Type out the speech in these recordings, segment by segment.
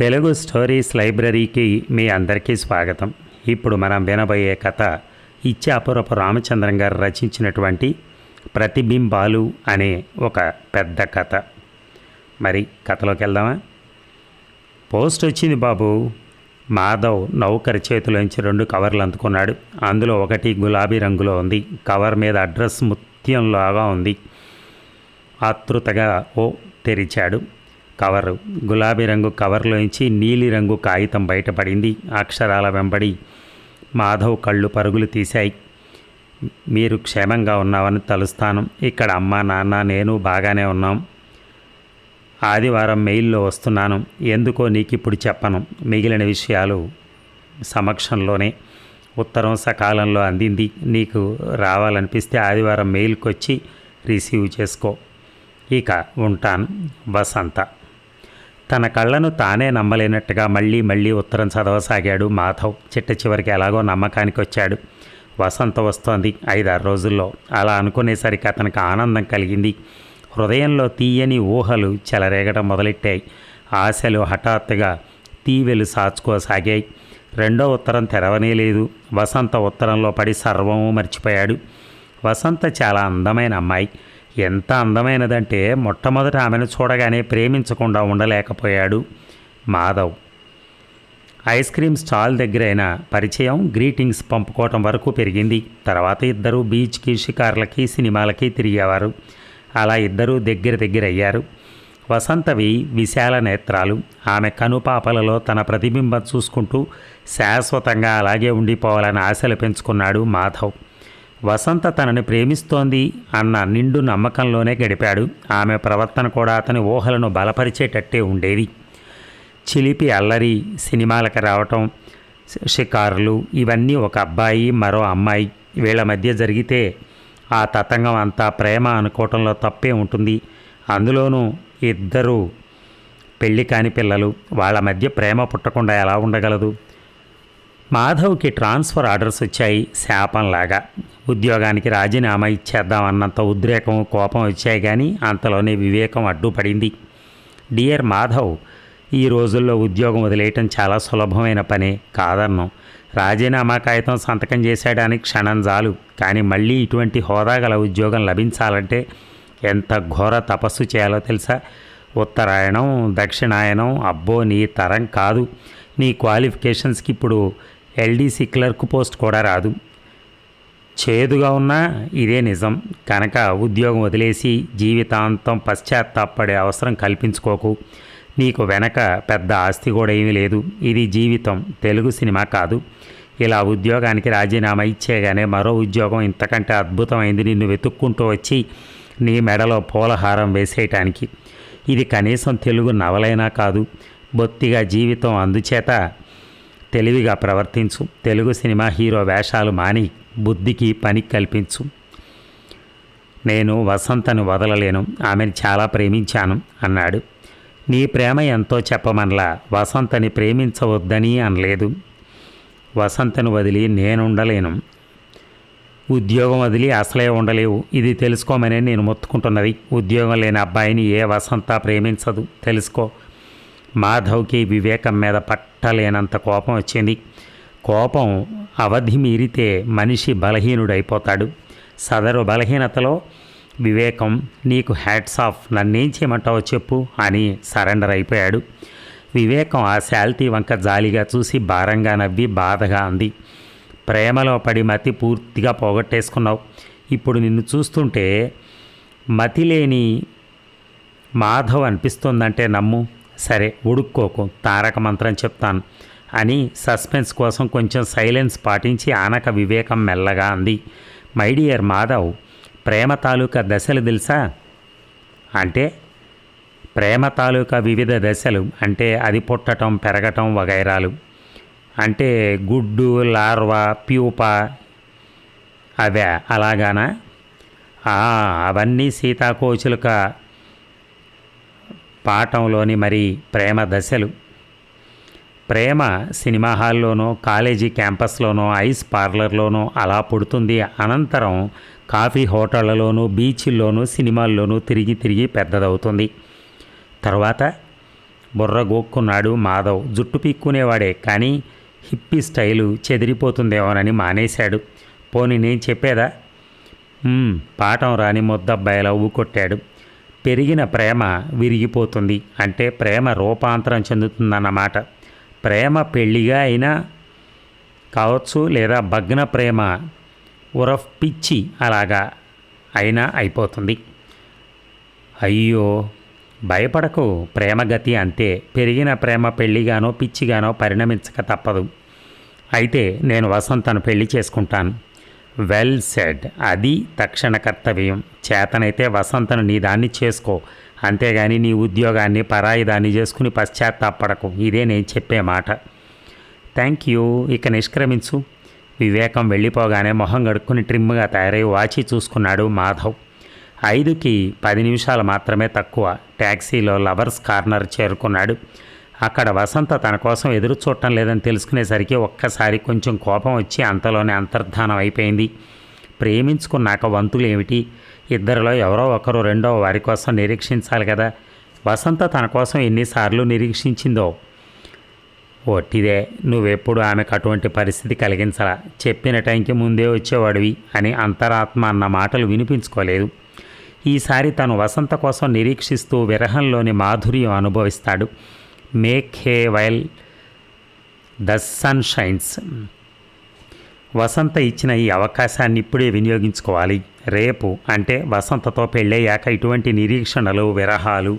Telugu stories లైబ్రరీకి మీ అందరికీ స్వాగతం. ఇప్పుడు మనం వినబోయే కథ ఇచ్చాపురపు రామచంద్రం గారు రచించినటువంటి ప్రతిబింబాలు అనే ఒక పెద్ద కథ. మరి కథలోకి వెళ్దామా? పోస్ట్ వచ్చింది బాబు. మాధవ్ నౌకరి చేతిలోంచి రెండు కవర్లు అందుకున్నాడు. అందులో ఒకటి గులాబీ రంగులో ఉంది. కవర్ మీద అడ్రస్ ముత్యంలాగా ఉంది. ఆతృతగా ఓ తెరిచాడు. కవరు. గులాబీ రంగు కవర్లోంచి నీలిరంగు కాగితం బయటపడింది. అక్షరాల వెంబడి మాధవ్ కళ్ళు పరుగులు తీశాయి. మీరు క్షేమంగా ఉన్నామని తలుస్తాను. ఇక్కడ అమ్మ నాన్న నేను బాగానే ఉన్నాం. ఆదివారం మెయిల్లో వస్తున్నాను. ఎందుకో నీకు ఇప్పుడు చెప్పను. మిగిలిన విషయాలు సమక్షంలోనే. ఉత్తరం సకాలంలో అందింది. నీకు రావాలనిపిస్తే ఆదివారం మెయిల్కి వచ్చి రిసీవ్ చేసుకో. ఇక ఉంటాను. వసంత తన కళ్ళను తానే నమ్మలేనట్టుగా మళ్ళీ మళ్ళీ ఉత్తరం చదవసాగాడు మాధవ్. చిట్ట చివరికి ఎలాగో నమ్మకానికి వచ్చాడు వసంత వస్తోంది ఐదారు రోజుల్లో. అలా అనుకునేసరికి అతనికి ఆనందం కలిగింది. హృదయంలో తీయని ఊహలు చెలరేగడం మొదలెట్టాయి. ఆశలు హఠాత్తుగా తీవెలు సాచుకోసాగాయి. రెండో ఉత్తరం తెరవనే లేదు. వసంత ఉత్తరంలో పడి సర్వము మర్చిపోయాడు. వసంత చాలా అందమైన అమ్మాయి. ఎంత అందమైనదంటే మొట్టమొదట ఆమెను చూడగానే ప్రేమించకుండా ఉండలేకపోయాడు మాధవ్. ఐస్ క్రీమ్ స్టాల్ దగ్గరైన పరిచయం గ్రీటింగ్స్ పంపుకోవటం వరకు పెరిగింది. తర్వాత ఇద్దరు బీచ్కి షికార్లకి సినిమాలకి తిరిగేవారు. అలా ఇద్దరూ దగ్గర దగ్గర అయ్యారు. వసంతవి విశాల నేత్రాలు. ఆమె కనుపాపలలో తన ప్రతిబింబం చూసుకుంటూ శాశ్వతంగా అలాగే ఉండిపోవాలని ఆశలు పెంచుకున్నాడు మాధవ్. వసంత తనని ప్రేమిస్తోంది అన్న నిండు నమ్మకంలోనే గడిపాడు. ఆమె ప్రవర్తన కూడా అతని ఊహలను బలపరిచేటట్టే ఉండేది. చిలిపి అల్లరి సినిమాలకు రావటం షికారులు ఇవన్నీ ఒక అబ్బాయి మరో అమ్మాయి. వీళ్ళ మధ్య జరిగితే ఆ తతంగం అంతా ప్రేమ అనుకోవటంలో తప్పే ఉంటుంది. అందులోనూ ఇద్దరు పెళ్ళి కాని పిల్లలు. వాళ్ళ మధ్య ప్రేమ పుట్టకుండా ఎలా ఉండగలదు? మాధవ్కి ట్రాన్స్ఫర్ ఆర్డర్స్ వచ్చాయి శాపంలాగా. ఉద్యోగానికి రాజీనామా ఇచ్చేద్దామన్నంత ఉద్రేకం కోపం వచ్చాయి కానీ అంతలోనే వివేకం అడ్డుపడింది. డియర్ మాధవ్ ఈ రోజుల్లో ఉద్యోగం వదిలేయటం చాలా సులభమైన పనే కాదన్నం. రాజీనామా కాగితం సంతకం చేసేయడానికి క్షణం చాలు కానీ మళ్ళీ ఇటువంటి హోదా గల ఉద్యోగం లభించాలంటే ఎంత ఘోర తపస్సు చేయాలో తెలుసా? ఉత్తరాయణం దక్షిణాయనం అబ్బో నీ తరం కాదు. నీ క్వాలిఫికేషన్స్కి ఇప్పుడు ఎల్డీసీ క్లర్క్ పోస్ట్ కూడా రాదు. చేదుగా ఉన్నా ఇదే నిజం. కనుక ఉద్యోగం వదిలేసి జీవితాంతం పశ్చాత్తాపడే అవసరం కల్పించుకోకు. నీకు వెనక పెద్ద ఆస్తి కూడా ఏమీ లేదు. ఇది జీవితం. తెలుగు సినిమా కాదు. ఇలా ఉద్యోగానికి రాజీనామా ఇచ్చేగానే మరో ఉద్యోగం ఇంతకంటే అద్భుతమైంది. నిన్ను వెతుక్కుంటూ వచ్చి నీ మెడలో పూలహారం వేసేయటానికి. ఇది కనీసం తెలుగు నవలైనా కాదు. బొత్తిగా జీవితం అందుచేత తెలివిగా ప్రవర్తించు. తెలుగు సినిమా హీరో వేషాలు మాని బుద్ధికి పని కల్పించు. నేను వసంతను వదలలేను. ఆమెను చాలా ప్రేమించాను అన్నాడు. నీ ప్రేమ ఎంతో చెప్పమనలా. వసంతని ప్రేమించవద్దని అనలేదు. వసంతను వదిలి నేనుండలేను. ఉద్యోగం వదిలి అసలే ఉండలేవు. ఇది తెలుసుకోమని నేను మొత్తుకుంటున్నది. ఉద్యోగం లేని అబ్బాయిని ఏ వసంత ప్రేమించదు. తెలుసుకో. మాధవ్కి వివేకం మీద పట్టలేనంత కోపం వచ్చింది. కోపం అవధి మీరితే మనిషి బలహీనుడైపోతాడు. సదరు బలహీనతలో వివేకం నీకు హ్యాట్స్ ఆఫ్ నన్నేం చేయమంటావో చెప్పు అని సరెండర్ అయిపోయాడు. వివేకం ఆ శాల్తీ వంక జాలిగా చూసి భారంగా నవ్వి బాధగా అంది. ప్రేమలో పడి మతి పూర్తిగా పోగొట్టేసుకున్నావు. ఇప్పుడు నిన్ను చూస్తుంటే మతి లేని మాధవ్ అనిపిస్తుందంటే నమ్ము. సరే ఉడుక్కోకు తారక మంత్రం చెప్తాను. అని సస్పెన్స్ కోసం కొంచెం సైలెన్స్ పాటించి ఆనక వివేకం మెల్లగా అంది. మై డియర్ మాధవ్ ప్రేమ తాలూకా దశలు తెలుసా? అంటే ప్రేమ తాలూకా వివిధ దశలు అంటే అది పుట్టటం పెరగటం వగైరాలు. అంటే గుడ్డు లార్వా ప్యూపా అవే అలాగానా? అవన్నీ సీతాకోచులక పాఠంలోని మరి ప్రేమ దశలు. ప్రేమ సినిమా హాల్లోనో కాలేజీ క్యాంపస్లోనో ఐస్ పార్లర్లోనో అలా పుడుతుంది అనంతరం కాఫీ హోటళ్ళలోనూ బీచ్ల్లోనూ సినిమాల్లోనూ తిరిగి తిరిగి పెద్దదవుతుంది. తర్వాత బుర్ర గోక్కున్నాడు మాధవ్. జుట్టు పీక్కునేవాడే కానీ హిప్పీ స్టైలు చెదిరిపోతుందేమోనని మానేశాడు. పోనీ నేను చెప్పేదా? పాఠం రాని ముద్దబ్బాయిలా ఊకొట్టాడు. పెరిగిన ప్రేమ విరిగిపోతుంది. అంటే ప్రేమ రూపాంతరం చెందుతుందన్నమాట. ప్రేమ పెళ్ళిగా అయినా కావచ్చు లేదా భగ్న ప్రేమ ఉరఫ్ పిచ్చి అలాగా అయినా అయిపోతుంది. అయ్యో భయపడకు ప్రేమగతి అంతే. పెరిగిన ప్రేమ పెళ్ళిగానో పిచ్చిగానో పరిణమించక తప్పదు. అయితే నేను వసంతను పెళ్ళి చేసుకుంటాను. Well said. అది తక్షణ కర్తవ్యం. చేతనైతే వసంతను నీ దాన్ని చేసుకో. అంతేగాని నీ ఉద్యోగాన్ని పరాయి దాన్ని చేసుకుని పశ్చాత్తాపడకు. ఇదే నేను చెప్పే మాట. Thank you. ఇక నిష్క్రమించు. వివేకం వెళ్ళిపోగానే మొహం గడుక్కుని ట్రిమ్గా తయారై వాచి చూసుకున్నాడు మాధవ్. ఐదుకి పది నిమిషాలు మాత్రమే తక్కువ. ట్యాక్సీలో లవర్స్ కార్నర్ చేరుకున్నాడు. అక్కడ వసంత తన కోసం ఎదురు చూడటం లేదని తెలుసుకునేసరికి ఒక్కసారి కొంచెం కోపం వచ్చి అంతలోనే అంతర్ధానం అయిపోయింది. ప్రేమించుకున్నాక వంతులు ఏమిటి? ఇద్దరిలో ఎవరో ఒకరు రెండో వారి కోసం నిరీక్షించాలి కదా. వసంత తన కోసం ఎన్నిసార్లు నిరీక్షించిందో? ఒట్టిదే నువ్వెప్పుడు ఆమెకు అటువంటి పరిస్థితి కలిగించలా? చెప్పిన టైంకి ముందే వచ్చేవాడివి అని అంతరాత్మ అన్న మాటలు వినిపించుకోలేదు. ఈసారి తను వసంత కోసం నిరీక్షిస్తూ విరహంలోని మాధుర్యం అనుభవిస్తాడు. Make hay while the sun shines. Vasantha ఇచ్చిన ఈ అవకాశాన్ని ఇప్పుడే వినియోగించుకోవాలి. రేపు అంటే వసంతతో పెళ్ళయ్యాక ఇటువంటి నిరీక్షణలు విరహాలు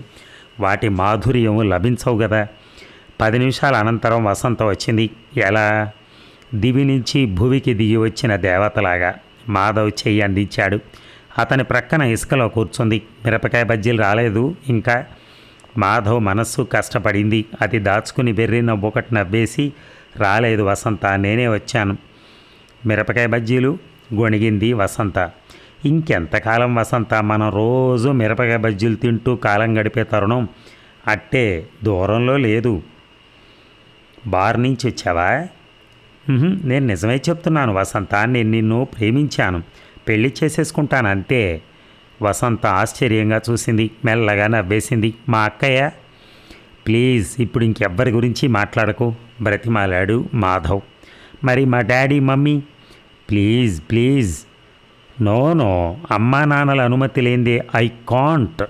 వాటి మాధుర్యం లభించవు కదా పది నిమిషాల అనంతరం వసంత వచ్చింది. ఎలా? దివి నుంచి భువికి దిగి వచ్చిన దేవతలాగా మాధవ్ చెయ్యి అందించాడు. అతని ప్రక్కన ఇసుకలో కూర్చుంది. మిరపకాయ బజ్జీలు రాలేదు. ఇంకా మాధవ్ మనస్సు కష్టపడింది. అది దాచుకుని బెర్రిన నవ్వొకటి నవ్వేసి రాలేదు వసంత నేనే వచ్చాను. మిరపకాయ బజ్జీలు గొణిగింది వసంత. ఇంకెంతకాలం వసంత మనం రోజు మిరపకాయ బజ్జీలు తింటూ కాలం గడిపే తరుణం అట్టే దూరంలో లేదు. బార్ నుంచి వచ్చావా? నేను నిజమే చెప్తున్నాను వసంత నేను నిన్ను ప్రేమించాను. పెళ్ళి చేసేసుకుంటాను అంతే వసంత ఆశ్చర్యంగా చూసింది మెల్లగా నవ్వేసింది. మా అక్కయ్య ప్లీజ్ ఇప్పుడు ఇంకెవ్వరి గురించి మాట్లాడకు బ్రతిమాలాడు మాధవ్. మరి మా daddy mummy? Please please. No no అమ్మా నాన్నల అనుమతి లేనిదే ఐ కాంట్.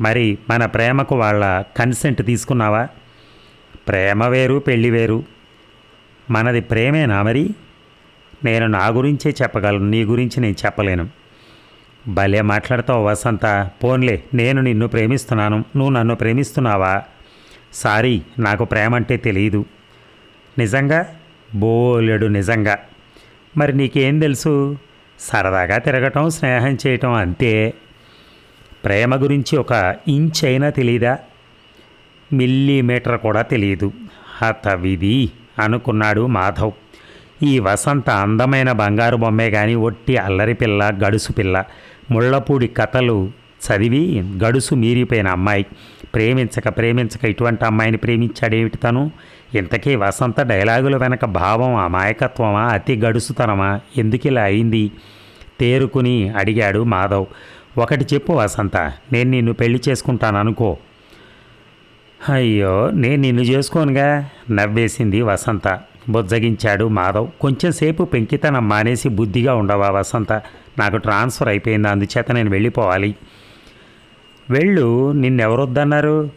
మరి మన ప్రేమకు వాళ్ళ కన్సెంట్ తీసుకున్నావా? ప్రేమ వేరు పెళ్ళి వేరు. మనది ప్రేమేనా మరి? నేను నా గురించే చెప్పగలను నీ గురించి నేను చెప్పలేను. భలే మాట్లాడతావు వసంత. పోన్లే నేను నిన్ను ప్రేమిస్తున్నాను. నువ్వు నన్ను ప్రేమిస్తున్నావా? సారీ నాకు ప్రేమ అంటే తెలియదు నిజంగా? బోలెడు నిజంగా. మరి నీకేం తెలుసు? సరదాగా తిరగటం స్నేహం చేయటం అంతే. ప్రేమ గురించి ఒక ఇంచ్ అయినా తెలీదా? మిల్లీమీటర్ కూడా తెలియదు హతవిధి అనుకున్నాడు మాధవ్. ఈ వసంత అందమైన బంగారు బొమ్మే కానీ ఒట్టి అల్లరి పిల్ల గడుసు పిల్ల. ముళ్ళపూడి కథలు చదివి గడుసు మీరిపోయిన అమ్మాయి. ప్రేమించక ప్రేమించక ఇటువంటి అమ్మాయిని ప్రేమించాడేమిటి తను? ఇంతకీ వసంత డైలాగుల వెనక భావం అమాయకత్వమా అతి గడుసుతనమా? ఎందుకు ఇలా అయింది? తేరుకుని అడిగాడు మాధవ్. ఒకటి చెప్పు వసంత నేను నిన్ను పెళ్ళి చేసుకుంటాను అనుకో. అయ్యో నేను నిన్ను చేసుకోనుగా? నవ్వేసింది వసంత. బుజ్జగించాడు మాధవ్. కొంచెంసేపు పెంకితనం మానేసి బుద్ధిగా ఉండవా వసంత? నాకు ట్రాన్స్ఫర్ అయిపోయింది అందుచేత నేను వెళ్ళిపోవాలి. వెళ్ళు నిన్నెవరొద్దన్నారు?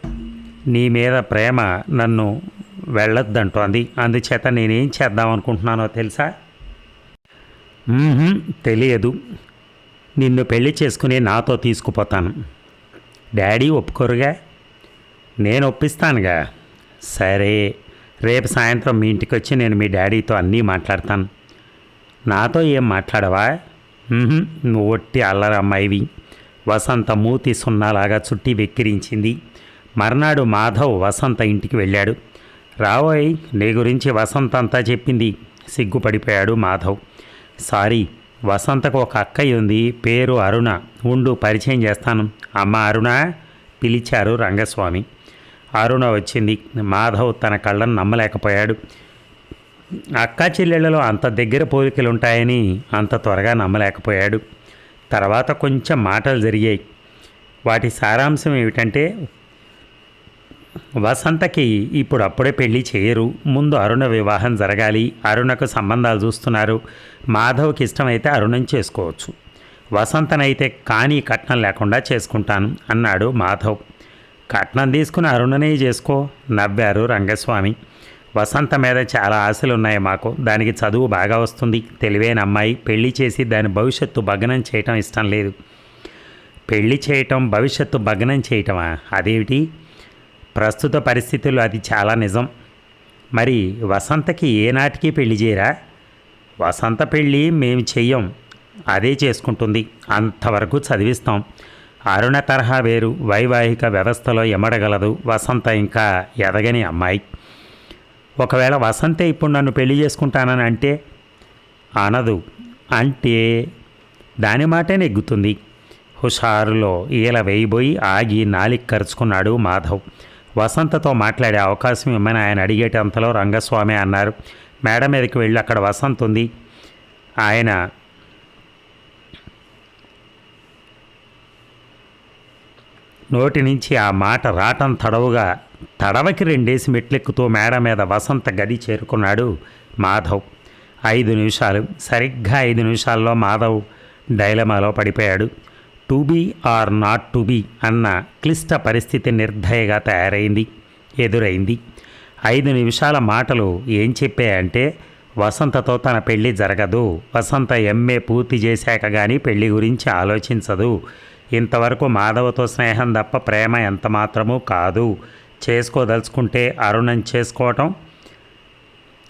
నీ మీద ప్రేమ నన్ను వెళ్ళొద్దంటోంది అందుచేత నేనేం చేద్దాం అనుకుంటున్నానో తెలుసా తెలియదు. నిన్ను పెళ్ళి చేసుకుని నాతో తీసుకుపోతాను. డాడీ ఒప్పుకోరుగా? నేను ఒప్పిస్తానుగా సరే. రేపు సాయంత్రం మీ ఇంటికి వచ్చి నేను మీ డాడీతో అన్నీ మాట్లాడతాను. నాతో ఏం మాట్లాడవా? నువ్వు ఒట్టి అల్లరమ్మాయివి. వసంత మూతి సున్నాలాగా చుట్టి వెక్కిరించింది. మర్నాడు మాధవ్ వసంత ఇంటికి వెళ్ళాడు. రావోయ్ నీ గురించి వసంత అంతా చెప్పింది. సిగ్గుపడిపోయాడు మాధవ్. సారీ వసంతకు ఒక అక్కయ్య ఉంది పేరు అరుణ. ఉండు పరిచయం చేస్తాను. అమ్మ అరుణ పిలిచారు రంగస్వామి. అరుణ వచ్చింది. మాధవ్ తన కళ్ళను నమ్మలేకపోయాడు. అక్కా చెల్లెళ్ళలో అంత దగ్గర పోలికలు ఉంటాయని అంత త్వరగా నమ్మలేకపోయాడు. తర్వాత కొంచెం మాటలు జరిగాయి. వాటి సారాంశం ఏమిటంటే వసంతకి ఇప్పుడు అప్పుడే పెళ్ళి చేయరు. ముందు అరుణ వివాహం జరగాలి. అరుణకు సంబంధాలు చూస్తున్నారు. మాధవ్కి ఇష్టమైతే అరుణం చేసుకోవచ్చు. వసంతనైతే కానీ కట్నం లేకుండా చేసుకుంటాను అన్నాడు మాధవ్. కట్నం తీసుకుని అరుణనే చేసుకో నవ్వారు రంగస్వామి. వసంత మీద చాలా ఆశలు ఉన్నాయి మాకు. దానికి చదువు బాగా వస్తుంది. తెలివైన అమ్మాయి. పెళ్ళి చేసి దాని భవిష్యత్తు భగ్నం చేయటం ఇష్టం లేదు. పెళ్ళి చేయటం భవిష్యత్తు భగ్నం చేయటమా? అదేమిటి? ప్రస్తుత పరిస్థితుల్లో అది చాలా నిజం. మరి వసంతకి ఏనాటికి పెళ్ళి చేయరా? వసంత పెళ్ళి మేము చెయ్యం. అదే చేసుకుంటుంది. అంతవరకు చదివిస్తాం. అరుణ తరహా వేరు వైవాహిక వ్యవస్థలో ఎమడగలదు వసంత ఇంకా ఎదగని అమ్మాయి. ఒకవేళ వసంతే ఇప్పుడు నన్ను పెళ్ళి చేసుకుంటానని అంటే అనదు అంటే దాని మాటే నెగ్గుతుంది. హుషారులో ఈల వేయిపోయి ఆగి నాలిక్ కరుచుకున్నాడు మాధవ్. వసంతతో మాట్లాడే అవకాశం ఇమ్మని ఆయన అడిగేటంతలో రంగస్వామి అన్నారు. మేడ మీదకి వెళ్ళి అక్కడ వసంత్ ఉంది ఆయన నోటి నుంచి ఆ మాట రాటం తడవుగా తడవకి రెండేసి మెట్లెక్కుతూ మేడ మీద వసంత గది చేరుకున్నాడు మాధవ్. ఐదు నిమిషాలు. సరిగ్గా ఐదు నిమిషాల్లో మాధవ్ డైలమాలో పడిపోయాడు. To be or not to be అన్న క్లిష్ట పరిస్థితి నిర్ధయగా తయారైంది. ఎదురైంది. ఐదు నిమిషాల మాటలు ఏం చెప్పాయంటే వసంతతో తన పెళ్ళి జరగదు. వసంత ఎంఏ పూర్తి చేశాక కానీ పెళ్ళి గురించి ఆలోచించదు. ఇంతవరకు మాధవతో స్నేహం తప్ప ప్రేమ ఎంత మాత్రమూ కాదు. చేసుకోదలుచుకుంటే అరుణం చేసుకోవటం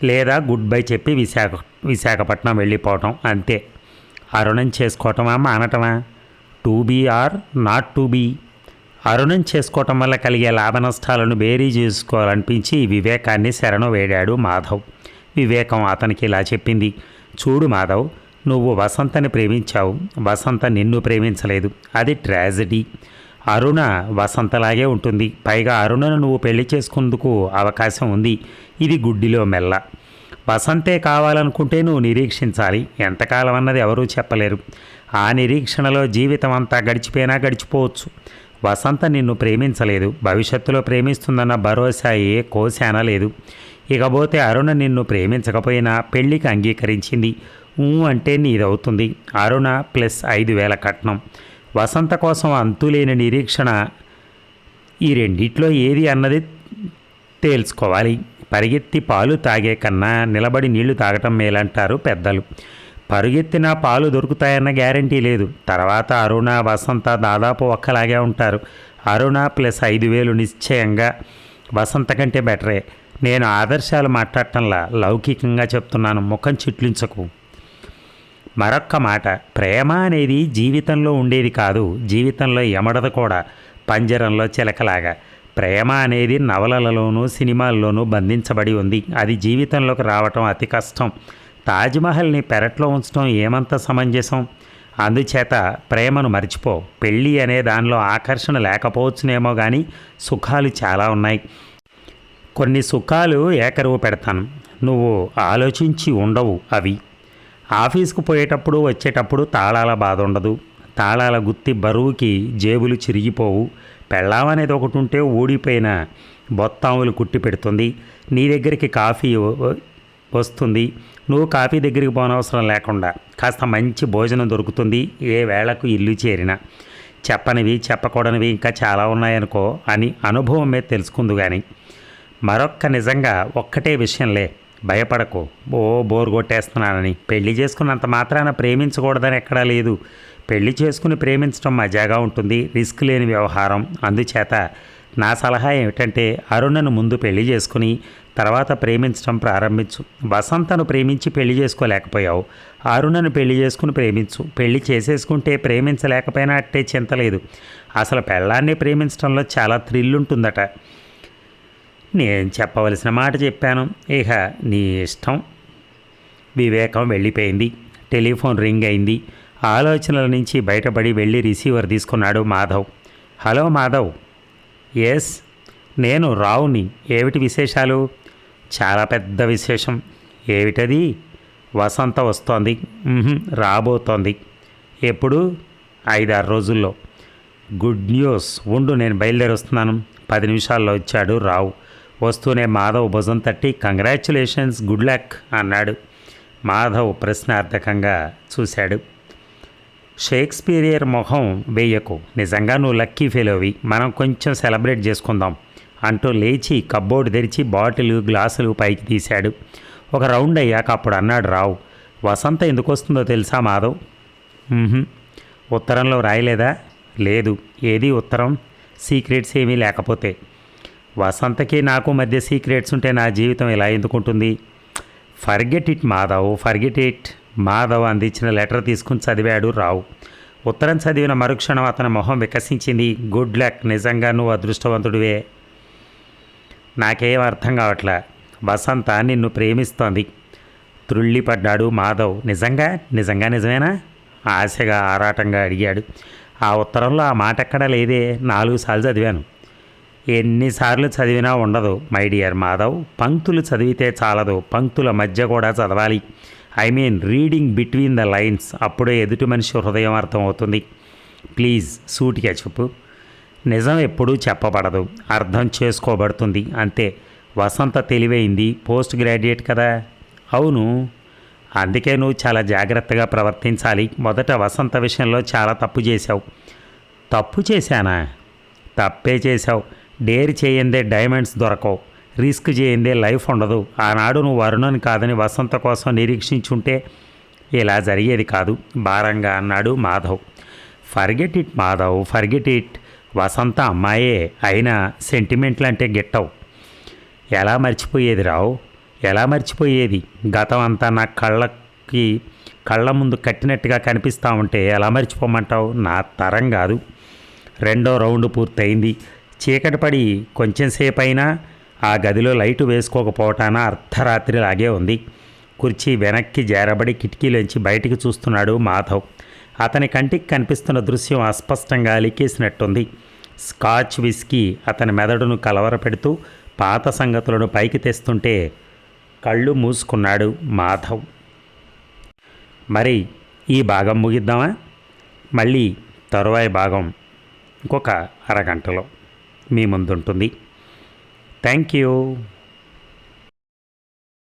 లేదా గుడ్ బై చెప్పి విశాఖ విశాఖపట్నం వెళ్ళిపోవటం అంతే. అరుణం చేసుకోవటమా మానటమా? To be or not to be. అరుణం చేసుకోవటం వల్ల కలిగే లాభ నష్టాలను బేరీ చేసుకోవాలనిపించి వివేకాన్ని శరణు వేడాడు మాధవ్. వివేకం అతనికి ఇలా చెప్పింది. చూడు మాధవ్ నువ్వు వసంతని ప్రేమించావు. వసంత నిన్ను ప్రేమించలేదు. అది ట్రాజడీ. అరుణ వసంతలాగే ఉంటుంది. పైగా అరుణను నువ్వు పెళ్ళి చేసుకుందుకు అవకాశం ఉంది. ఇది గుడ్డిలో మెల్ల. వసంతే కావాలనుకుంటే నువ్వు నిరీక్షించాలి. ఎంతకాలం అన్నది ఎవరూ చెప్పలేరు. ఆ నిరీక్షణలో జీవితం అంతా గడిచిపోయినా గడిచిపోవచ్చు. వసంత నిన్ను ప్రేమించలేదు. భవిష్యత్తులో ప్రేమిస్తుందన్న భరోసా ఏ కోశాన లేదు. ఇకపోతే అరుణ నిన్ను ప్రేమించకపోయినా పెళ్ళికి అంగీకరించింది. అంటే నీదవుతుంది. అరుణ ప్లస్ ఐదు వేల కట్నం. వసంత కోసం అంతులేని నిరీక్షణ. ఈ రెండిట్లో ఏది అన్నది తేల్చుకోవాలి. పరిగెత్తి పాలు తాగే కన్నా నిలబడి నీళ్ళు తాగటం మేలంటారు పెద్దలు. పరుగెత్తిన పాలు దొరుకుతాయన్న గ్యారంటీ లేదు. తర్వాత అరుణ వసంత దాదాపు ఒక్కలాగే ఉంటారు. అరుణ ప్లస్ ఐదు వేలు నిశ్చయంగా వసంత కంటే బెటరే. నేను ఆదర్శాలు మాట్లాడటంలా లౌకికంగా చెప్తున్నాను. ముఖం చిట్లించకు. మరొక్క మాట. ప్రేమ అనేది జీవితంలో ఉండేది కాదు జీవితంలో ఎమడదు కూడా. పంజరంలో చిలకలాగా. ప్రేమ అనేది నవలలలోనూ సినిమాల్లోనూ బంధించబడి ఉంది. అది జీవితంలోకి రావటం అతి కష్టం. తాజ్మహల్ని పెరట్లో ఉంచడం ఏమంత సమంజసం? అందుచేత ప్రేమను మర్చిపో. పెళ్ళి అనే దానిలో ఆకర్షణ లేకపోవచ్చునేమో కానీ సుఖాలు చాలా ఉన్నాయి. కొన్ని సుఖాలు ఏకరువు పెడతాను. నువ్వు ఆలోచించి ఉండవు అవి. ఆఫీస్కు పోయేటప్పుడు వచ్చేటప్పుడు తాళాల బాధ ఉండదు. తాళాల గుత్తి బరువుకి జేబులు చిరిగిపోవు. పెళ్ళాం అనేది ఒకటి ఉంటే ఊడిపోయిన బొత్తాములు కుట్టి పెడుతుంది. నీ దగ్గరికి కాఫీ వస్తుంది. నువ్వు కాఫీ దగ్గరికి పోనవసరం లేకుండా కాస్త మంచి భోజనం దొరుకుతుంది. ఏ వేళకు ఇల్లు చేరినా. చెప్పనివి చెప్పకూడనివి ఇంకా చాలా ఉన్నాయనుకో అని అనుభవం తెలుసుకుందు కానీ మరొక్క నిజంగా ఒక్కటే విషయంలే భయపడకు. ఓ బోర్ కొట్టేస్తున్నానని. పెళ్ళి చేసుకున్నంత మాత్రాన ప్రేమించకూడదని ఎక్కడా లేదు. పెళ్ళి చేసుకుని ప్రేమించడం మజాగా ఉంటుంది రిస్క్ లేని వ్యవహారం. అందుచేత నా సలహా ఏమిటంటే అరుణను ముందు పెళ్ళి చేసుకుని తర్వాత ప్రేమించడం ప్రారంభించు. వసంతను ప్రేమించి పెళ్ళి చేసుకోలేకపోయావు. అరుణను పెళ్ళి చేసుకుని ప్రేమించు. పెళ్ళి చేసేసుకుంటే ప్రేమించలేకపోయినా అట్టే చింతలేదు అసలు పెళ్ళాన్ని ప్రేమించడంలో చాలా థ్రిల్ ఉంటుందట. నేను చెప్పవలసిన మాట చెప్పాను. ఇక నీ ఇష్టం. వివేకం వెళ్ళిపోయింది. టెలిఫోన్ రింగ్ అయింది. ఆలోచనల నుంచి బయటపడి వెళ్ళి రిసీవర్ తీసుకున్నాడు మాధవ్. హలో మాధవ్. ఎస్ నేను రావుని. ఏమిటి విశేషాలు? చాలా పెద్ద విశేషం. ఏమిటది? వసంత వస్తోంది. రాబోతోంది. ఎప్పుడు? ఐదారు రోజుల్లో. Good news. ఉండు నేను బయలుదేరి వస్తున్నాను పది నిమిషాల్లో వచ్చాడు రావు. వస్తూనే మాధవ్ భుజం తట్టి కంగ్రాచులేషన్స్ గుడ్ లక్ అన్నాడు. మాధవ్ ప్రశ్నార్థకంగా చూశాడు. షేక్స్పీరియర్ మొహం వేయకు. నిజంగా నువ్వు లక్కీ ఫెలోవి. మనం కొంచెం సెలబ్రేట్ చేసుకుందాం అంటూ లేచి కబ్బోర్డ్ తెరిచి బాటిల్ గ్లాసులు పైకి తీశాడు. ఒక రౌండ్ అయ్యాక అప్పుడు అన్నాడు రావు. వసంత ఎందుకు వస్తుందో తెలుసా మాధవ్? ఉత్తరంలో రాయలేదా? లేదు. ఏది ఉత్తరం? సీక్రెట్స్ ఏమీ లేకపోతే. వసంతకి నాకు మధ్య సీక్రెట్స్ ఉంటే నా జీవితం ఇలా ఎందుకుంటుంది? Forget it Madhav forget it Madhav అందించిన లెటర్ తీసుకుని చదివాడు రావు. ఉత్తరం చదివిన మరుక్షణం అతని మొహం వికసించింది. గుడ్ లక్ నిజంగా నువ్వు అదృష్టవంతుడివే. నాకేం అర్థం కావట్లా? వసంత నిన్ను ప్రేమిస్తోంది. త్రుళ్ళిపడ్డాడు మాధవ్. నిజంగా? నిజంగా నిజమేనా? ఆశగా ఆరాటంగా అడిగాడు. ఆ ఉత్తరంలో ఆ మాట ఎక్కడా లేదే. నాలుగు సార్లు చదివాను. ఎన్నిసార్లు చదివినా ఉండదు మై డియర్ మాధవ్. పంక్తులు చదివితే చాలదు పంక్తుల మధ్య కూడా చదవాలి. I mean reading between the lines అప్పుడే ఎదుటి మనిషి హృదయం అర్థమవుతుంది. ప్లీజ్ సూటిగా చెప్పు. నిజం ఎప్పుడూ చెప్పబడదు అర్థం చేసుకోబడుతుంది అంతే. వసంత తెలివైంది పోస్ట్ గ్రాడ్యుయేట్ కదా. అవును. అందుకే నువ్వు చాలా జాగ్రత్తగా ప్రవర్తించాలి. మొదట వసంత విషయంలో చాలా తప్పు చేశావు. తప్పు చేశానా? తప్పే చేశావు. డేర్ చేయందే డైమండ్స్ దొరకవు. రిస్క్ చేయందే లైఫ్ ఉండదు. ఆనాడు నువ్వు వరుణని కాదని వసంత కోసం నిరీక్షించుంటే ఇలా జరిగేది కాదు. భారంగా అన్నాడు Madhav. Forget it Madhav forget it. Vasantha అమ్మాయే అయినా సెంటిమెంట్లు అంటే గిట్టవు. ఎలా మర్చిపోయేది రావు? ఎలా మర్చిపోయేది? గతం అంతా నా కళ్ళకి కళ్ళ ముందు కట్టినట్టుగా కనిపిస్తూ ఉంటే ఎలా మర్చిపోమంటావు? నా తరం కాదు. రెండో రౌండ్ పూర్తయింది. చీకటి పడి కొంచెంసేపైనా ఆ గదిలో లైటు వేసుకోకపోవటాన అర్ధరాత్రి లాగే ఉంది. కుర్చీ వెనక్కి జారబడి కిటికీలోంచి బయటికి చూస్తున్నాడు మాధవ్. అతని కంటికి కనిపిస్తున్న దృశ్యం అస్పష్టంగా అలికేసినట్టుంది స్కాచ్ విస్కీ అతని మెదడును కలవరపెడుతూ పాత సంగతులను పైకి తెస్తుంటే కళ్ళు మూసుకున్నాడు మాధవ్. మరి ఈ భాగం ముగిద్దామా? మళ్ళీ తరువాయి భాగం ఇంకొక అరగంటలో. మీ ముందుంటుంది. Thank you